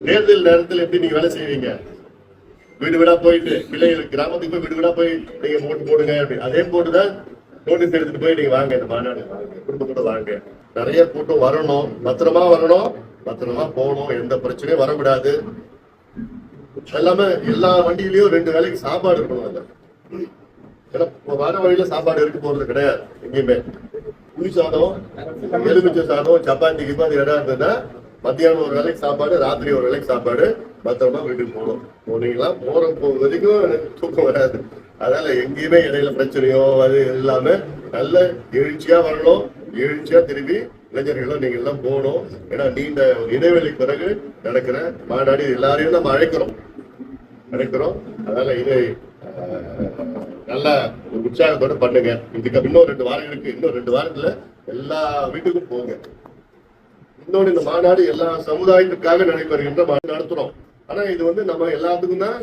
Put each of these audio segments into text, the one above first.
தேர்தல் நேரத்தில் எப்படி நீங்க வேலை செய்வீங்க? வீடு வீடா போயிட்டு பிள்ளைகள் கிராமத்துக்கு போய் வீடு வீடா போய் நீங்க ஓட்டு போடுங்க அப்படின்னு அதே போட்டுதான் நோட்டீஸ் எடுத்துட்டு போய் நீங்க வாங்க இந்த மாநாடு. வாங்க குடும்பத்தோட வாங்க. நிறைய கூட்டம் வரணும். பத்திரமா வரணும். பத்திரமா போகணும். எந்த பிரச்சனையும் வரக்கூடாது. எல்லாமே எல்லா வண்டியிலயும் ரெண்டு வேலைக்கு சாப்பாடு இருக்கணும் அதுல. ஏன்னா வர வழியில சாப்பாடு இருக்கு போறது கிடையாது எங்கேயுமே. புளி சாதம் எலுமிச்சை சாதம் சப்பாத்தி கிப்பாத்தி இடம் இருந்ததுன்னா மத்தியானம் ஒரு வேலைக்கு சாப்பாடு ராத்திரி ஒரு வேலைக்கு சாப்பாடு. பத்திரமா வீட்டுக்கு போகணும். போனீங்களா போற போ வரைக்கும் எனக்கு தூக்கம் வராது. அதனால எங்கேயுமே இடையில பிரச்சனையோ அது எல்லாமே நல்ல எழுச்சியா வரணும். எழுச்சியா திரும்பி இளைஞர்களும் நீங்க எல்லாம் போகணும். ஏன்னா நீண்ட இடைவெளிக்கு பிறகு நடக்கிற மாநாடு எல்லாரையும் நம்ம அழைக்கிறோம். அழைக்கிறோம். அதனால இதை நல்ல ஒரு உற்சாகத்தோட பண்ணுங்க. இதுக்கு இன்னும் ரெண்டு வாரம் இருக்கு. இன்னும் ரெண்டு வாரத்துல எல்லா வீட்டுக்கும் போங்க. இன்னொன்று இந்த மாநாடு எல்லா சமுதாயத்துக்காக நடைபெறுகின்ற மாநாடு நடத்துறோம். ஆனா இது வந்து நம்ம எல்லாத்துக்கும் தான்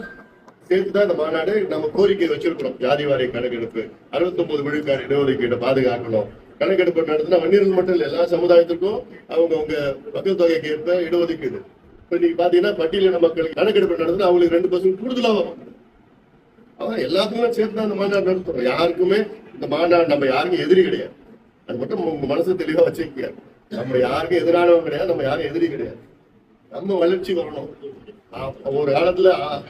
சேர்த்து தான் இந்த மாநாடு நம்ம கோரிக்கை வச்சிருக்கிறோம். ஜாதி வாரிய கணக்கெடுப்பு அறுபத்தொன்பது விழுக்காடு இடஒதுக்கீடு பாதுகாக்கணும். கணக்கெடுப்பு நடத்தினா வன்னியர்கள் மட்டும் இல்லை எல்லா சமுதாயத்துக்கும் அவங்க அவங்க மக்கள் தொகைக்கு ஏற்ப இடஒதுக்கீடு. இப்ப நீங்க பாத்தீங்கன்னா பட்டியலின மக்களுக்கு கணக்கெடுப்பு நடத்தினா அவங்களுக்கு ரெண்டு பர்சன்ட் கூடுதலா வரும். அதான் எல்லாத்துக்கும் சேர்த்து தான் இந்த மாநாடு நடத்துறோம். யாருக்குமே இந்த மாநாடு நம்ம யாருக்கும் எதிரி கிடையாது. அது மட்டும் உங்க மனசு தெளிவா வச்சுக்க நம்ம யாருக்கும் எதிரானவங்க கிடையாது நம்ம யாரும் எதிரி கிடையாது. நம்ம வளர்ச்சி வரணும். ஒரு காலத்துல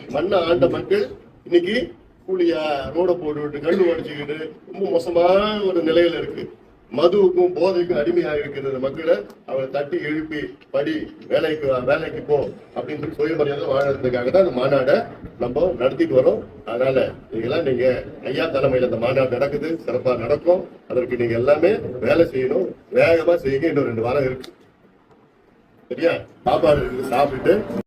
மண்ணை ஆண்ட மக்கள் இன்னைக்கு கூலியா ரோட போட்டுவிட்டு கண்ணு உடைச்சுக்கிட்டு ரொம்ப மோசமான ஒரு நிலையில இருக்கு. மதுவுக்கும் போதைக்கும் அடிமையாக இருக்கின்ற மக்களை. அவரை தட்டி எழுப்பி படி வேலைக்கு வேலைக்கு போ அப்படின்னு சொல்லி சுயமரியாதை வாழறதுக்காக தான் அந்த மாநாடை நம்ம நடத்திட்டு வரோம். அதனால நீங்களாம் நீங்க ஐயா தலைமையில அந்த மாநாடு நடக்குது சிறப்பா நடக்கும். அதற்கு நீங்க எல்லாமே வேலை செய்யணும். வேகமா செய்யுங்க. இன்னும் ரெண்டு வாரம் இருக்கு. சரியா? சாப்பாடு சாப்பிட்டு